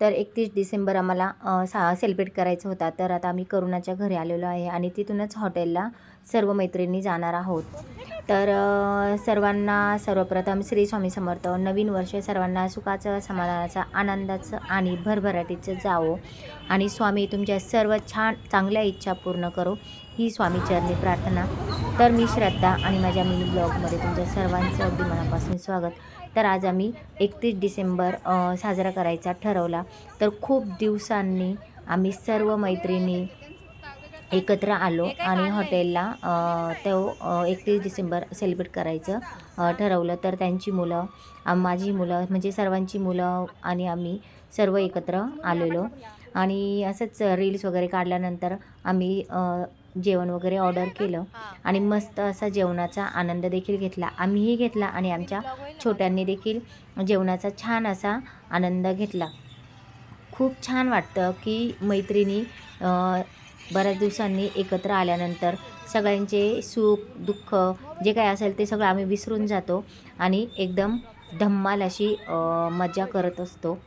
तर एकतीस डिसेंबर आम्हाला सा सेलिब्रेट करायचा होता. तर आता आम्ही करुणाच्या घरी आलेलो आहे आणि तिथूनच हॉटेलला सर्व मैत्रिणी जाणार आहोत. तर सर्वांना सर्वप्रथम श्री स्वामी समर्थ. नवीन वर्ष सर्वांना सुखाचं समाधानाचं आनंदाचं आणि भरभराटीचं जावो. आणि स्वामी तुमच्या सर्व छान चांगल्या इच्छा पूर्ण करो. ही स्वामी चरणी प्रार्थना. तर मी श्रद्धा आणि माझ्या मिनी ब्लॉगमध्ये तुमच्या सर्वांचं अगदी मनापासून स्वागत. तर आज आम्ही एकतीस डिसेंबर साजरा करायचा ठरवला. तर खूप दिवसांनी आम्ही सर्व मैत्रिणी एकत्र आलो आणि हॉटेलला तो एकतीस डिसेंबर सेलिब्रेट करायचं ठरवलं. तर त्यांची मुलं माझी मुलं म्हणजे सर्वांची मुलं आणि आम्ही सर्व एकत्र आलेलो. आणि असंच रील्स वगैरे काढल्यानंतर आम्ही जेवण वगैरे ऑर्डर केलं आणि मस्त असा जेवणाचा आनंद देखील घेतला. आम्हीही घेतला आणि आमच्या छोट्यांनी देखील जेवणाचा छान असा आनंद घेतला. खूप छान वाटतं की मैत्रिणी बऱ्याच दिवसांनी एकत्र आल्यानंतर सगळ्यांचे सुख दुःख जे काय असेल ते सगळं आम्ही विसरून जातो आणि एकदम धम्माल अशी मज्जा मजा करत असतो.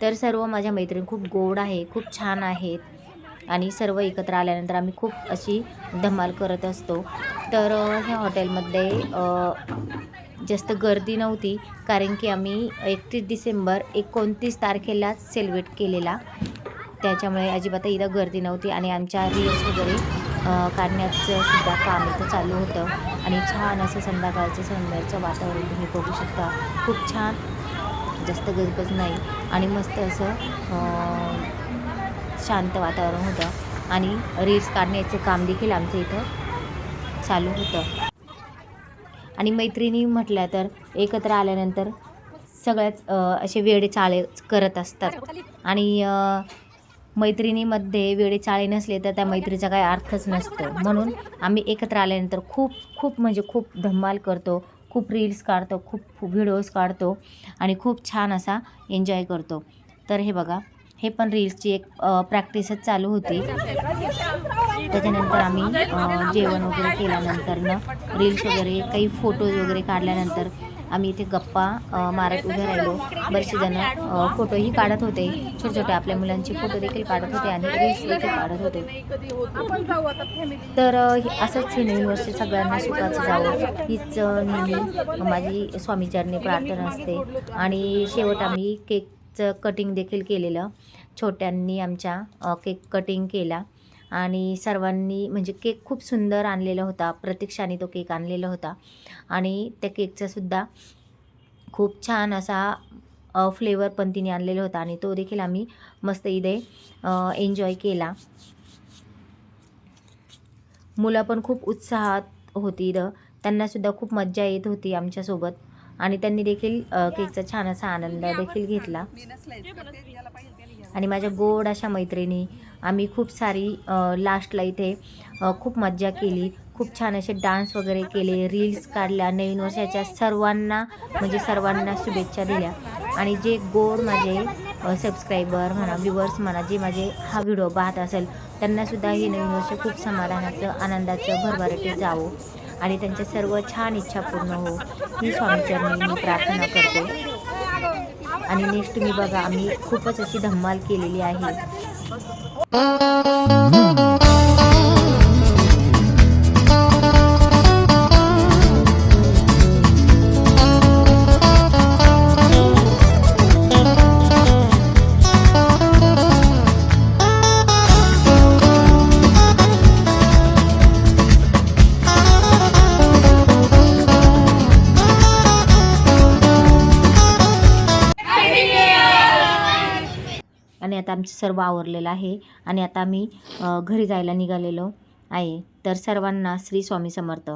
तर सर्व माझ्या मैत्रिणी खूप गोड आहे खूप छान आहेत आणि सर्व एकत्र आल्यानंतर आम्ही खूप अशी धमाल करत असतो. तर ह्या हॉटेलमध्ये जास्त गर्दी नव्हती कारण की आम्ही एकतीस डिसेंबर एकोणतीस तारखेलाच सेलिब्रेट केलेला. त्याच्यामुळे अजिबात इथं गर्दी नव्हती आणि आमच्या रील्स वगैरे काढण्याचं सुद्धा काम इथं चालू होतं. आणि छान असं संध्याकाळचं संध्याचं वातावरण तुम्ही बघू शकता. खूप छान. जास्त गजबज नाही. आणि मस्त असं शांत वातावरण होतं. आणि रील्स काढण्याचं काम देखील आमचं इथं चालू होतं. आणि मैत्रिणी म्हटल्या तर एकत्र आल्यानंतर सगळ्याच असे वेळ चाळे करत असतात. आणि मैत्रिणीमध्ये वेडे चाळे नसले तर त्या मैत्रीचा काही अर्थच नसतो. म्हणून आम्ही एकत्र आल्यानंतर खूप खूप म्हणजे खूप धम्माल करतो खूप रील्स काढतो खूप व्हिडिओज काढतो आणि खूप छान असा एन्जॉय करतो. तर हे बघा हे पण रील्सची एक प्रॅक्टिसच चालू होती. त्याच्यानंतर आम्ही जेवण वगैरे केल्यानंतरनं रील्स वगैरे काही फोटोज वगैरे काढल्यानंतर आम्ही इथे गप्पा मारत उभे राहिलो. बरेचसे जण फोटोही काढत होते. छोटे छोटे आपल्या मुलांचे फोटो देखील काढत होते आणि रील्स देखील काढत होते. तर हे- असंच हे नवीन वर्ष सगळ्यांना सुखाचं जावं. हीच नेहमी माझी स्वामीचरणी प्रार्थना असते. आणि शेवट आम्ही केकचं कटिंग देखील केलेलं. छोट्यांनी आमच्या केक कटिंग केला. आणि सर्वांनी म्हणजे केक खूप सुंदर आणलेला होता. प्रतीक्षाने तो केक आणलेला होता. आणि त्या केकचा सुद्धा खूप छान असा फ्लेवर पण तिने आणलेला होता आणि तो देखील आम्ही मस्त इथे एन्जॉय केला. मुलं पण खूप उत्साहात होती इथं. त्यांनासुद्धा खूप मज्जा येत होती आमच्यासोबत आणि त्यांनी देखील केकचा छान असा आनंद देखील घेतला. आणि माझ्या गोड अशा मैत्रिणी आम्ही खूप सारी लास्टला इथे खूप मज्जा केली. खूप छान असे डान्स वगैरे केले रील्स काढल्या नवीन वर्षाच्या सर्वांना म्हणजे सर्वांना शुभेच्छा दिल्या. आणि जे गोड माझे सबस्क्रायबर म्हणा व्ह्युअर्स म्हणा जे माझे हा व्हिडिओ पाहत असेल त्यांनासुद्धा हे नवीन वर्ष खूप समाधानाचं आनंदाचं भरभराटी जावो. आणि त्यांच्या सर्व छान इच्छा पूर्ण हो ही स्वामीचरणी मी प्रार्थना करते. आणि नेक्स्ट तुम्ही बघा आम्ही खूपच अशी धम्माल केलेली आहे. आणि आता आमचं सर्व आवरलेलं आहे आणि आता आम्ही घरी जायला निघालेलो आहे. तर सर्वांना श्री स्वामी समर्थ.